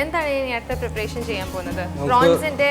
എന്താണ് ഇനി അടുത്ത പ്രിപ്പറേഷൻ ചെയ്യാൻ പോകുന്നത്? പ്രോൺസിന്റെ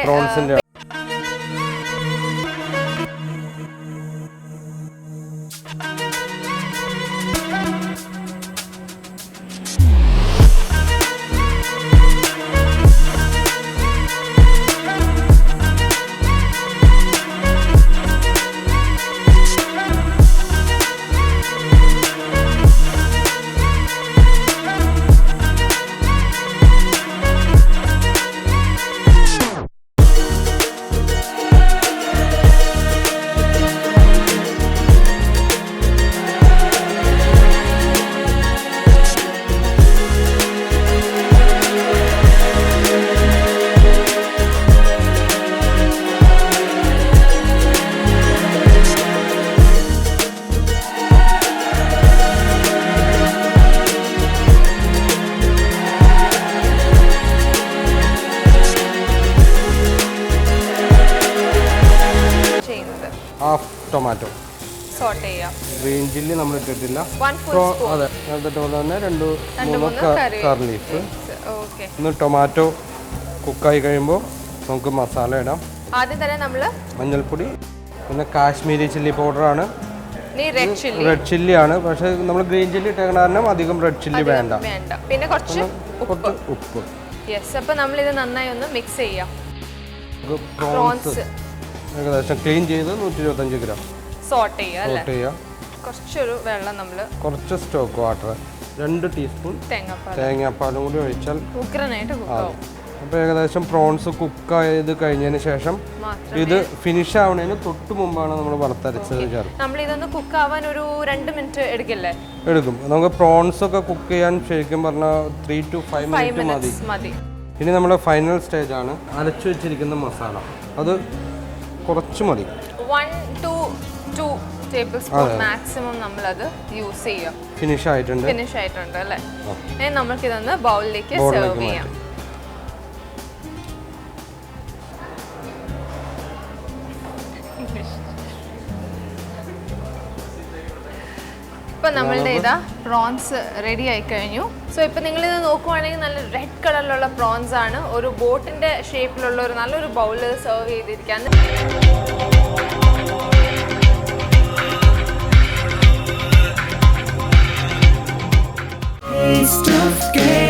ഹാഫ് ടൊമാറ്റോ സോട്ട് ചെയ്യാം. ഗ്രീൻ ചില്ലി നമ്മൾ ഇട്ടിട്ടില്ല. അതെ നേരത്തെ പോലെ തന്നെ രണ്ട് മൂന്ന് കറി ലീഫ് ഒന്ന് ടൊമാറ്റോ കുക്കായി കഴിയുമ്പോൾ നമുക്ക് മസാല ഇടാം. ആദ്യം തന്നെ നമ്മൾ മഞ്ഞൾപ്പൊടി പിന്നെ കാശ്മീരി ചില്ലി പൗഡറാണ് ആണ്. റെഡ് ചില്ലി ആണ്. പക്ഷെ നമ്മൾ ഗ്രീൻ ചില്ലി ഇട്ടേക്കണ കാരണം അധികം റെഡ് ചില്ലി വേണ്ട. പിന്നെ കുറച്ച് കുറച്ച് ഉപ്പ്. യെസ് അപ്പൊ നമ്മൾ ഇത് നന്നായി ഒന്ന് മിക്സ് ചെയ്യാം. പ്രോൺസ് ഏകദേശം ക്ലീൻ ചെയ്ത് നൂറ്റി ഇരുപത്തഞ്ച് ഗ്രാം സോട്ട് സോട്ട് ചെയ്യുക. കുറച്ചൊരു വെള്ളം നമ്മൾ കുറച്ച് സ്റ്റോക്ക് വാട്ടർ രണ്ട് ടീസ്പൂൺ തേങ്ങാപ്പാൽ. തേങ്ങാപ്പാലും കൂടി ഒഴിച്ചാൽ ഉഗ്രനായിട്ട് അപ്പോൾ ഏകദേശം പ്രോൺസ് കുക്ക് ചെയ്ത് കഴിഞ്ഞതിന് ശേഷം ഇത് ഫിനിഷ് ആവുന്നതിന് തൊട്ട് മുമ്പാണ് നമ്മൾ വറുത്തരച്ചത് ചേർത്ത് നമ്മൾ ഇതൊന്ന് കുക്ക് ആവാൻ ഒരു രണ്ട് മിനിറ്റ് എടുക്കില്ലേ? എടുക്കും. നമുക്ക് പ്രോൺസ് ഒക്കെ കുക്ക് ചെയ്യാൻ ശരിക്കും പറഞ്ഞാൽ ത്രീ ടു ഫൈവ് മിനിറ്റ് മതി. ഇനി നമ്മുടെ ഫൈനൽ സ്റ്റേജ് ആണ് അരച്ചു വെച്ചിരിക്കുന്ന മസാല. അത് കുറച്ച് മതി. One two two table spoon maximum നമ്മൾ അത് യൂസ് ചെയ്യുക. ഫിനിഷ് ആയിട്ടുണ്ട്. ഫിനിഷ് ആയിട്ടുണ്ട് അല്ലേ? ഇനി നമുക്കിതൊന്ന് ബൗളിലേക്ക് ബൗളിലേക്ക് സെർവ് ചെയ്യാം. ഇപ്പം നമ്മളുടെ ഇതാ പ്രോൺസ് റെഡി ആയി കഴിഞ്ഞു. സോ ഇപ്പം നിങ്ങളിത് നോക്കുവാണെങ്കിൽ നല്ല റെഡ് കളറിലുള്ള പ്രോൺസ് ആണ്. ഒരു ബോട്ടിന്റെ ഷേപ്പിലുള്ള ഒരു നല്ലൊരു ബൗളിൽ സെർവ് ചെയ്തിരിക്കാൻ. Taste of game.